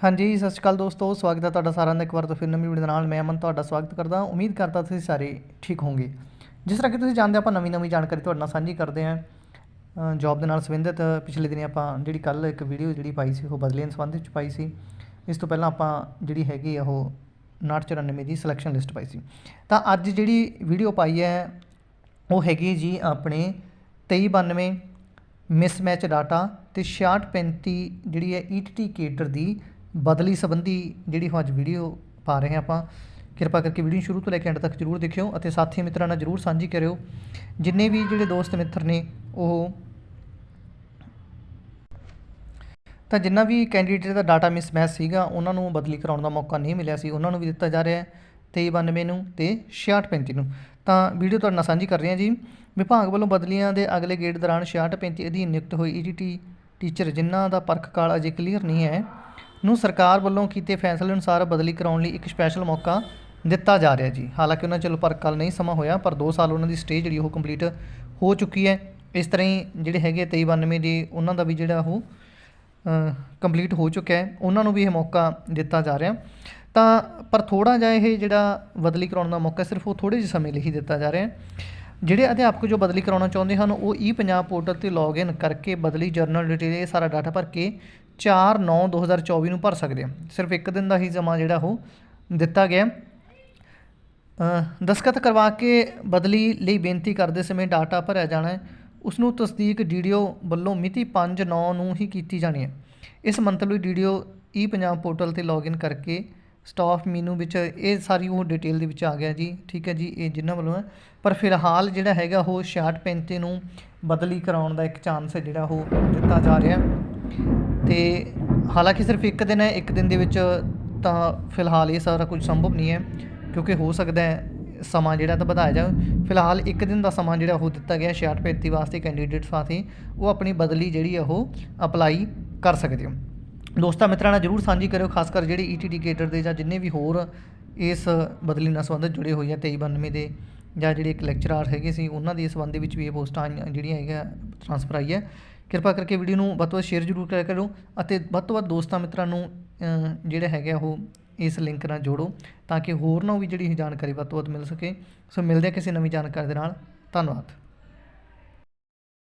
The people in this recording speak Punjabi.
ਹਾਂਜੀ, ਸਤਿ ਸ਼੍ਰੀ ਅਕਾਲ ਦੋਸਤੋ, ਸਵਾਗਤ ਹੈ ਤੁਹਾਡਾ ਸਾਰਿਆਂ ਦਾ ਇੱਕ ਵਾਰ ਤੋਂ ਫਿਰ ਨਵੀਂ ਵੀਡੀਓ ਦੇ ਨਾਲ। ਮੈਂ ਅਮਨ ਤੁਹਾਡਾ ਸਵਾਗਤ ਕਰਦਾ ਉਮੀਦ ਕਰਦਾ ਤੁਸੀਂ ਸਾਰੇ ਠੀਕ ਹੋਵੋਗੇ। ਜਿਸ ਤਰ੍ਹਾਂ ਕਿ ਤੁਸੀਂ ਜਾਣਦੇ ਆਪਾਂ ਨਵੀਂ ਨਵੀਂ ਜਾਣਕਾਰੀ ਤੁਹਾਡੇ ਨਾਲ ਸਾਂਝੀ ਕਰਦੇ ਹਾਂ। ਜੌਬ ਦੇ ਨਾਲ ਸੰਬੰਧਿਤ ਪਿਛਲੇ ਦਿਨੀ ਆਪਾਂ ਜਿਹੜੀ ਕੱਲ ਇੱਕ ਵੀਡੀਓ ਜਿਹੜੀ ਪਾਈ ਸੀ, ਉਹ ਬਦਲੀਆਂ ਸੰਬੰਧ 'ਚ ਪਾਈ ਸੀ। ਇਸ ਤੋਂ ਪਹਿਲਾਂ ਆਪਾਂ ਜਿਹੜੀ ਹੈਗੀ ਆ, ਉਹ 994 ਦੀ ਸਿਲੈਕਸ਼ਨ ਲਿਸਟ ਪਾਈ ਸੀ। ਤਾਂ ਅੱਜ ਜਿਹੜੀ ਵੀਡੀਓ ਪਾਈ ਹੈ, ਉਹ ਹੈਗੀ ਜੀ ਆਪਣੇ 2392 ਮਿਸਮੈਚ ਡਾਟਾ ਤੇ 6635 ਜਿਹੜੀ ਹੈ ਈਟੀਟੀ ਕੇਟਰ ਦੀ ਬਦਲੀ ਸੰਬੰਧੀ ਜਿਹੜੀ ਹੁਣ ਅੱਜ ਵੀਡੀਓ ਪਾ ਰਹੇ ਹਾਂ ਆਪਾਂ, ਕਿਰਪਾ ਕਰਕੇ ਵੀਡੀਓ ਸ਼ੁਰੂ ਤੋਂ ਲੈ ਕੇ ਐਂਡ ਤੱਕ ਜਰੂਰ ਦੇਖਿਓ ਅਤੇ ਸਾਥੀ ਮਿੱਤਰਾਂ ਨਾਲ ਜਰੂਰ ਸਾਂਝੀ ਕਰਿਓ। ਜਿੰਨੇ ਵੀ ਜਿਹੜੇ ਦੋਸਤ ਮਿੱਤਰ ਨੇ ਉਹ ਤਾਂ ਜਿੰਨਾ ਵੀ ਕੈਂਡੀਡੇਟ ਦਾ ਡਾਟਾ ਮਿਸਮੈਚ ਸੀਗਾ, ਉਹਨਾਂ ਨੂੰ ਬਦਲੀ ਕਰਾਉਣ ਦਾ ਮੌਕਾ ਨਹੀਂ ਮਿਲਿਆ ਸੀ, ਉਹਨਾਂ ਨੂੰ ਵੀ ਦਿੱਤਾ ਜਾ ਰਿਹਾ ਹੈ 2392 ਨੂੰ ਤੇ 6635 ਨੂੰ। ਤਾਂ ਵੀਡੀਓ ਤੁਹਾਡੇ ਨਾਲ ਸਾਂਝੀ ਕਰ ਰਹੇ ਹਾਂ ਜੀ। ਵਿਭਾਗ ਵੱਲੋਂ ਬਦਲੀਆਂ ਦੇ ਅਗਲੇ ਗੇੜ ਦੌਰਾਨ 6635 ਅਧੀਨ ਨਿਯੁਕਤ ਹੋਈ ਈਡੀਟੀ ਟੀਚਰ ਜਿਨ੍ਹਾਂ ਦਾ ਪਰਖ ਕਾਲ ਅਜੇ ਕਲੀਅਰ ਨਹੀਂ ਹੈ ਨੂੰ ਸਰਕਾਰ ਵੱਲੋਂ ਕੀਤੇ ਫੈਸਲੇ ਅਨੁਸਾਰ ਬਦਲੀ ਕਰਾਉਣ ਲਈ ਇੱਕ ਸਪੈਸ਼ਲ ਮੌਕਾ ਦਿੱਤਾ ਜਾ ਰਿਹਾ ਜੀ। ਹਾਲਾਂਕਿ ਉਹਨਾਂ ਚਲੋ ਪਰ ਕਾਲ ਨਹੀਂ ਸਮਾਂ ਹੋਇਆ, ਪਰ 2 ਸਾਲ ਉਹਨਾਂ ਦੀ ਸਟੇ ਜਿਹੜੀ ਉਹ ਕੰਪਲੀਟ ਹੋ ਚੁੱਕੀ ਹੈ। ਇਸ ਤਰ੍ਹਾਂ ਹੀ ਜਿਹੜੇ ਹੈਗੇ 2392 ਦੇ ਉਹਨਾਂ ਦਾ ਵੀ ਜਿਹੜਾ ਉਹ ਕੰਪਲੀਟ ਹੋ ਚੁੱਕਿਆ ਹੈ। ਉਹਨਾਂ ਨੂੰ ਵੀ ਇਹ ਮੌਕਾ ਦਿੱਤਾ ਜਾ ਰਿਹਾ। ਤਾਂ ਪਰ ਥੋੜਾ ਜਿਹਾ ਇਹ ਜਿਹੜਾ ਬਦਲੀ ਕਰਾਉਣ ਦਾ ਮੌਕਾ ਸਿਰਫ ਉਹ ਥੋੜੇ ਜਿਹੇ ਸਮੇਂ ਲਈ ਹੀ ਦਿੱਤਾ ਜਾ ਰਿਹਾ ਜਿਹੜੇ ਅਧਿਆਪਕ ਜੋ ਬਦਲੀ ਕਰਾਉਣਾ ਚਾਹੁੰਦੇ ਹਨ, ਉਹ ਈ ਪੰਜਾਬ ਪੋਰਟਲ ਤੇ ਲੌਗਇਨ ਕਰਕੇ ਬਦਲੀ ਜਰਨਲ ਡਿਟੇਲ ਇਹ ਸਾਰਾ ਡਾਟਾ ਭਰ ਕੇ 4/9/2024 ਨੂੰ ਭਰ ਸਕਦੇ ਆ ਸਿਰਫ ਇੱਕ ਦਿਨ ਦਾ ਹੀ ਸਮਾਂ ਜਿਹੜਾ ਉਹ ਦਿੱਤਾ ਗਿਆ ਦਸਖਤ ਕਰਵਾ ਕੇ ਬਦਲੀ ਲਈ ਬੇਨਤੀ ਕਰਦੇ ਸਮੇਂ ਡਾਟਾ ਭਰਿਆ ਜਾਣਾ ਹੈ। ਉਸ ਨੂੰ ਤਸਦੀਕ ਡੀਡੀਓ ਵੱਲੋਂ ਮਿਤੀ 5/9 ਨੂੰ ਹੀ ਕੀਤੀ ਜਾਣੀ ਹੈ। ਇਸ ਮੰਤਵ ਲਈ ਡੀਡੀਓ ਈ ਪੰਜਾਬ ਪੋਰਟਲ ਤੇ ਲੌਗਇਨ ਕਰਕੇ ਸਟਾਫ ਮੀਨੂ ਵਿੱਚ ਇਹ ਸਾਰੀ ਉਹ ਡਿਟੇਲ ਦੇ ਵਿੱਚ ਆ ਗਿਆ ਜੀ। ਠੀਕ ਹੈ ਜੀ, ਇਹ ਜਿੰਨਾਂ ਵੱਲੋਂ ਹੈ। ਪਰ ਫਿਲਹਾਲ ਜਿਹੜਾ ਹੈਗਾ ਉਹ 6635 ਨੂੰ ਬਦਲੀ ਕਰਾਉਣ ਦਾ ਇੱਕ ਚਾਂਸ ਹੈ ਜਿਹੜਾ ਉਹ ਦਿੱਤਾ ਜਾ ਰਿਹਾ ਤੇ ਹਾਲਾਂਕਿ ਸਿਰਫ ਇੱਕ ਦਿਨ ਹੈ, ਇੱਕ ਦਿਨ ਦੇ ਵਿੱਚ ਤਾਂ ਫਿਲਹਾਲ ਇਹ ਸਾਰਾ ਕੁਝ ਸੰਭਵ ਨਹੀਂ ਹੈ, ਕਿਉਂਕਿ ਹੋ ਸਕਦਾ ਹੈ ਸਮਾਂ ਜਿਹੜਾ ਤਾਂ ਵਧਾਇਆ ਜਾਵੇ। ਫਿਲਹਾਲ ਇੱਕ ਦਿਨ ਦਾ ਸਮਾਂ ਜਿਹੜਾ ਉਹ ਦਿੱਤਾ ਗਿਆ 6635 ਵਾਸਤੇ ਕੈਂਡੀਡੇਟਸ ਵਾਸਤੇ ਉਹ ਆਪਣੀ ਬਦਲੀ ਜਿਹੜੀ ਹੈ ਉਹ ਅਪਲਾਈ ਕਰ ਸਕਦੇ ਹੋ। ਦੋਸਤਾਂ ਮਿੱਤਰਾਂ ਨਾਲ ਜਰੂਰ ਸਾਂਝੀ ਕਰਿਓ, ਖਾਸ ਕਰ ਜਿਹੜੇ ਈਟੀਡੀ ਕੇਟਰ ਦੇ ਜਾਂ ਜਿੰਨੇ ਵੀ ਹੋਰ ਇਸ ਬਦਲੀ ਨਾਲ ਸੰਬੰਧਿਤ ਜੁੜੇ ਹੋਏ ਆ 2392 ਦੇ ਜਾਂ ਜਿਹੜੇ ਇੱਕ ਲੈਕਚਰਰ ਹੈਗੇ ਸੀ, ਉਹਨਾਂ ਦੇ ਸੰਬੰਧ ਦੇ ਵਿੱਚ ਵੀ ਇਹ ਪੋਸਟਾਂ ਜਿਹੜੀਆਂ ਹੈਗੀਆਂ ਟ੍ਰਾਂਸਫਰ ਆਈ ਹੈ। ਕਿਰਪਾ ਕਰਕੇ ਵੀਡੀਓ ਨੂੰ ਵੱਧ ਤੋਂ ਵੱਧ ਸ਼ੇਅਰ ਜ਼ਰੂਰ ਕਰਿਆ ਕਰੋ ਅਤੇ ਵੱਧ ਤੋਂ ਵੱਧ ਦੋਸਤਾਂ ਮਿੱਤਰਾਂ ਨੂੰ ਜਿਹੜੇ ਹੈਗੇ ਉਹ ਇਸ ਲਿੰਕ ਨਾਲ ਜੋੜੋ ਤਾਂ ਕਿ ਹੋਰ ਨੂੰ ਵੀ ਜਿਹੜੀ ਜਾਣਕਾਰੀ ਵੱਧ ਤੋਂ ਵੱਧ ਮਿਲ ਸਕੇ। ਸੋ ਮਿਲਦੇ ਆ ਕਿਸੇ ਨਵੀਂ ਜਾਣਕਾਰੀ ਦੇ ਨਾਲ। ਧੰਨਵਾਦ।